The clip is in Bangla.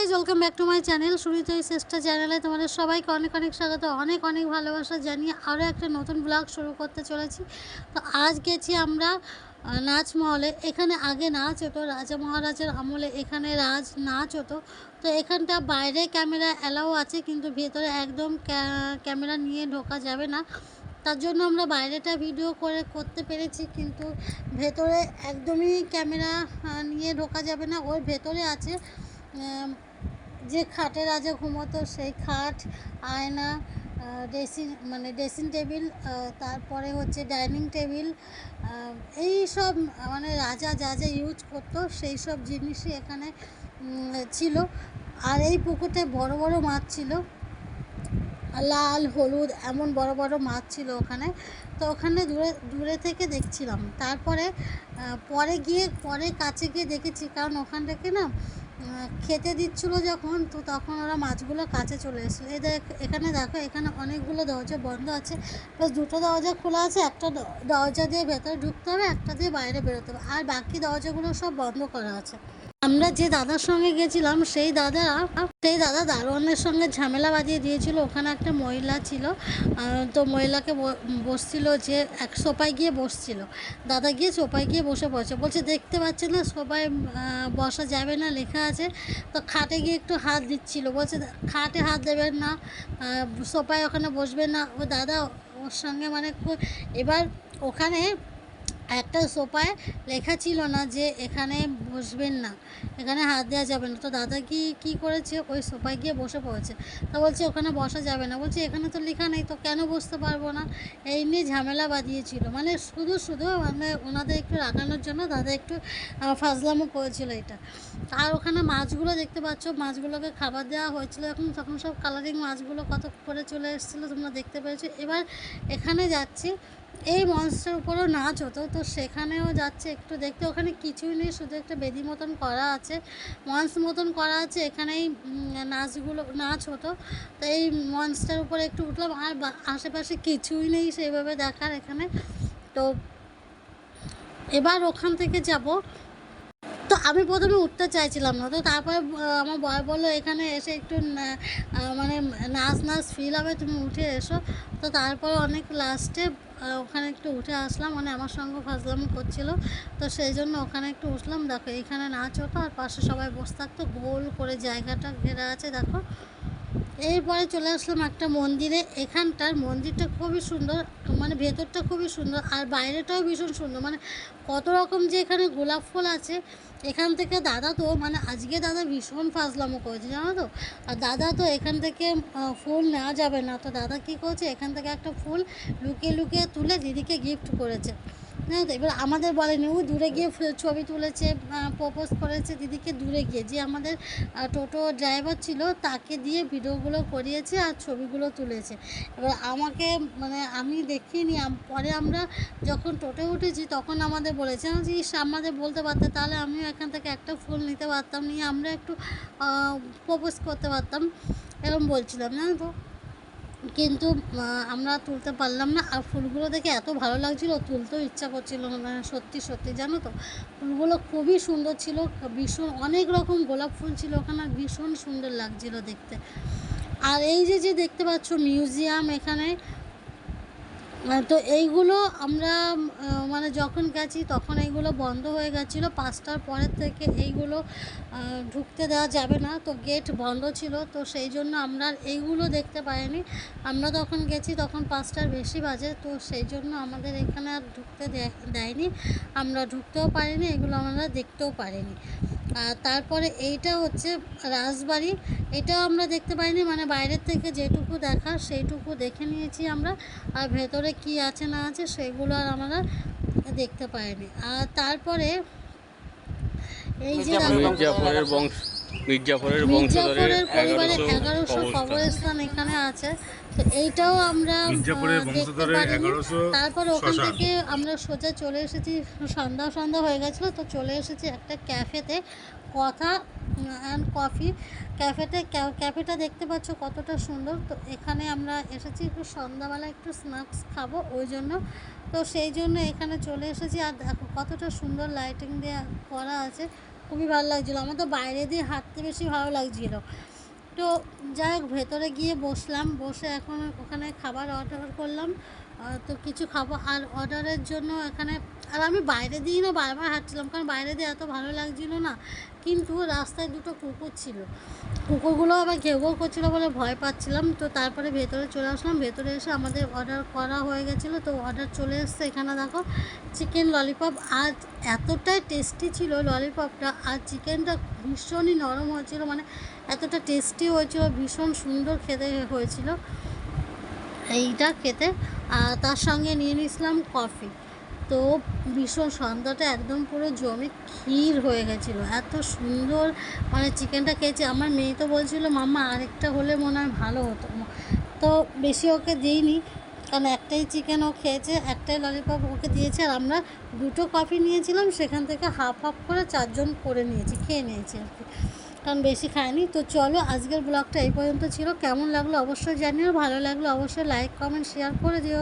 Guys welcome back to my channel Sunita Shreshtha চ্যানেলে তোমাদের সবাইকে অনেক অনেক স্বাগত, অনেক অনেক ভালোবাসা জানিয়ে আরও একটা নতুন ব্লগ শুরু করতে চলেছি। তো আজ গেছি আমরা নাচ মহলে এখানে আগে নাচ হতো, রাজা মহারাজের আমলে এখানে রাজ নাচ হতো। তো এখানটা বাইরে ক্যামেরা অ্যালাও আছে, কিন্তু ভেতরে একদম ক্যামেরা নিয়ে ঢোকা যাবে না। তার জন্য আমরা বাইরেটা ভিডিও করে, করতে পেরেছি, কিন্তু ভেতরে একদমই ক্যামেরা নিয়ে ঢোকা যাবে না, ওর ভেতরে আছে যে খাটে রাজা ঘুমোতো সেই খাট, আয়না ড্রেসিং মানে ড্রেসিং টেবিল তারপরে হচ্ছে ডাইনিং টেবিল এই সব মানে রাজা যা যা ইউজ করতো সেই সব জিনিসই এখানে ছিল। আর এই পুকুরটায় বড় বড় মাছ ছিল। লাল, হলুদ এমন বড় বড় মাছ ছিল ওখানে। তো ওখানে দূরে দূরে থেকে দেখছিলাম। তারপরে পরে গিয়ে, পরে কাছে গিয়ে দেখেছি। কারণ ওখান থেকে না খেতে দিচ্ছিল যখন, তো তখন ওরা মাছগুলো কাছে চলে এসেছিল। এই দেখ, এখানে দেখো, এখানে অনেকগুলো দরজা বন্ধ আছে। প্লাস দুটো দরজা খোলা আছে, একটা দরজা দিয়ে ভেতরে ঢুকতে হবে, একটা দিয়ে বাইরে বেরোতে হবে। আর বাকি দরজাগুলো সব বন্ধ করা আছে। আমরা যে দাদার সঙ্গে গেছিলাম, সেই দাদা সেই দাদা দারোয়ানের সঙ্গে ঝামেলা বাঁধিয়ে দিয়েছিল। ওখানে একটা মহিলা ছিল তো মহিলাকে বসছিল যে এক সোপায় গিয়ে বসছিল। দাদা গিয়ে সোপায় গিয়ে বসে পড়ছে। বলছে, দেখতে পাচ্ছে না সোপায় বসা যাবে না, লেখা আছে। তো খাটে গিয়ে একটু হাত দিচ্ছিল। বলছে, খাটে হাত দেবেন না সোপায় ওখানে বসবেন না। ও দাদা, ওর সঙ্গে মানে এবার ওখানে একটা সোফায় লেখা ছিল না যে এখানে বসবেন না, এখানে হাত দেওয়া যাবে না। তো দাদা কি, কী করেছে? ওই সোফায় গিয়ে বসে পড়েছে। তা বলছে, ওখানে বসা যাবে না। বলছে, এখানে তো লেখা নেই, তো কেন বসতে পারব না? এই নিয়ে ঝামেলা বাঁধিয়েছিল। মানে শুধু শুধু মানে ওনাদের একটু রাগানোর জন্য দাদা একটু ফাজলামো করেছিল এটা। আর ওখানে মাছগুলো দেখতে পাচ্ছ, মাছগুলোকে খাবার দেওয়া হয়েছিল এখন, তখন সব কালারিং মাছগুলো কত করে চলে এসেছিল তোমরা দেখতে পেয়েছ। এবার এখানে যাচ্ছি এই মঞ্চটার উপরেও নাচ হতো, তো সেখানেও যাচ্ছে, একটু দেখতে ওখানে কিছুই নেই, শুধু একটা বেদি মতন করা আছে মঞ্চ মতন করা আছে, এখানেই নাচগুলো, নাচ হতো, তো এই মঞ্চটার উপরে একটু উঠলাম, আর আশেপাশে কিছুই নেই সেইভাবে দেখার এখানে, তো এবার ওখান থেকে যাব। তো আমি প্রথমে উঠতে চাইছিলাম না, তো তারপরে আমার বয় বলল, এখানে এসে একটু মানে নাচ নাচ ফিল হবে, তুমি উঠে এসো। তো তারপর অনেক লাস্টে ওখানে একটু উঠে আসলাম। মানে আমার সঙ্গে ফাজলামি করছিল। তো সেই জন্য ওখানে একটু উঠলাম। দেখো এখানে নাচ হতো আর পাশে সবাই বসে থাকতো। গোল করে জায়গাটা ঘেরা আছে, দেখো। এরপরে চলে আসলাম একটা মন্দিরে। এখানটার মন্দিরটা খুবই সুন্দর মানে ভেতরটা খুবই সুন্দর আর বাইরেটাও ভীষণ সুন্দর। মানে কত রকম যে এখানে গোলাপ ফুল আছে, এখান থেকে দাদা তো মানে আজকে দাদা ভীষণ ফাজলামো করেছে, জানো তো? আর দাদা তো এখান থেকে ফুল নেওয়া যাবে না। তো দাদা কী করেছে, এখান থেকে একটা ফুল লুকিয়ে লুকিয়ে তুলে দিদিকে গিফট করেছে। এবার আমাদের বলেনি। ও দূরে গিয়ে ছবি তুলেছে প্রপোজ করেছে দিদিকে দূরে গিয়ে। যে আমাদের টোটো ড্রাইভার ছিল তাকে দিয়ে ভিডিওগুলো করিয়েছে আর ছবিগুলো তুলেছে। এবার আমাকে মানে আমি দেখিনি পরে আমরা যখন টোটো উঠেছি তখন আমাদের বলেছে যে ইস, আমাদের বলতে পারতে তাহলে আমিও এখান থেকে একটা ফুল নিতে পারতাম নিয়ে আমরা একটু প্রপোজ করতে পারতাম। এরকম বলছিলাম জানো তো? কিন্তু আমরা তুলতে পারলাম না। আর ফুলগুলো দেখে এত ভালো লাগছিল, তুলতেও ইচ্ছা করছিল না। মানে সত্যি সত্যি, জানো তো? ফুলগুলো খুবই সুন্দর ছিল। ভীষণ, অনেক রকম গোলাপ ফুল ছিল ওখানে ভীষণ সুন্দর লাগছিল দেখতে। আর এই যে যে দেখতে পাচ্ছ মিউজিয়াম এখানে তো এইগুলো আমরা মানে যখন গেছি তখন এইগুলো বন্ধ হয়ে গেছিল। পাঁচটার পরের থেকে এইগুলো ঢুকতে দেওয়া যাবে না। তো গেট বন্ধ ছিল। তো সেই জন্য আমরা এইগুলো দেখতে পাইনি। আমরা তখন গেছি তখন পাঁচটার বেশি বাজে। তো সেই জন্য আমাদের এখানে আর ঢুকতে দেয়নি। আমরা ঢুকতেও পারিনি। এগুলো আমরা দেখতেও পারিনি। তারপরে এইটা হচ্ছে রাজবাড়ি। এটাও আমরা দেখতে পাইনি মানে বাইরের থেকে যেটুকু দেখা সেইটুকু দেখে নিয়েছি আমরা। আর ভেতরে কি আছে না আছে সেগুলো আর আমরা দেখতে পাইনি। আর তারপরে এই যে বংশ মির্জাফরের বংশধরের মির্জাফরের পরিবারে এগারোশো কবরস্থান এখানে আছে। তো এইটাও আমরা দেখতে পারিনি। তারপর ওখান থেকে আমরা সোজা চলে এসেছি সন্ধ্যা সন্ধ্যা হয়ে গেছিল তো চলে এসেছি একটা ক্যাফেতে। কথা অ্যান্ড কফি ক্যাফেতে ক্যাফেটা দেখতে পাচ্ছ কতটা সুন্দর। তো এখানে আমরা এসেছি একটু সন্ধ্যাবেলা একটু স্ন্যাক্স খাব ওই জন্য। তো সেই জন্য এখানে চলে এসেছি। আর দেখো কতটা সুন্দর লাইটিং দেওয়া করা আছে। খুবই ভালো লাগছিল। আমার তো বাইরে দিয়ে হাঁটতে বেশি ভালো লাগছিল। তো যাই হোক, ভেতরে গিয়ে বসলাম। বসে এখন ওখানে খাবার অর্ডার করলাম। তো কিছু খাবার আর অর্ডারের জন্য এখানে আর আমি বাইরে দিয়ে না বারবার হাঁটছিলাম, কারণ বাইরে দিয়ে এত ভালো লাগছিল না। কিন্তু রাস্তায় দুটো কুকুর ছিল। কুকুরগুলো আবার ঘেউ করছিল বলে ভয় পাচ্ছিলাম। তো তারপরে ভেতরে চলে আসলাম। ভেতরে এসে আমাদের অর্ডার করা হয়ে গেছিল। তো অর্ডার চলে এসছে এখানে দেখো চিকেন ললিপপ আর এতটাই টেস্টি ছিল ললিপপটা আর চিকেনটা ভীষণই নরম হয়েছিল মানে এতটা টেস্টি হয়েছিল, ভীষণ সুন্দর খেতে হয়েছিল। এইটা খেতে। আর তার সঙ্গে নিয়ে নিয়েছিলাম কফি তো ভীষণ সন্ধ্যাটা একদম পুরো জমে ক্ষীর হয়ে গেছিল। এত সুন্দর মানে চিকেনটা খেয়েছি। আমার মেয়ে তো বলছিল, মাম্মা, আরেকটা হলে মনে হয় ভালো হতো। তো বেশি ওকে দিইনি, কারণ একটাই চিকেন ও খেয়েছে, একটাই ললিপপ ওকে দিয়েছে, আর আমরা দুটো কফি নিয়েছিলাম, সেখান থেকে হাফ হাফ করে চারজন করে নিয়েছি, খেয়ে নিয়েছি আর কি। কারণ বেশি খাইনি। তো চলো, আজকের ব্লগটা এই পর্যন্ত ছিল। কেমন লাগল অবশ্যই জানিও, ভালো লাগল অবশ্যই লাইক কমেন্ট শেয়ার করে দিও।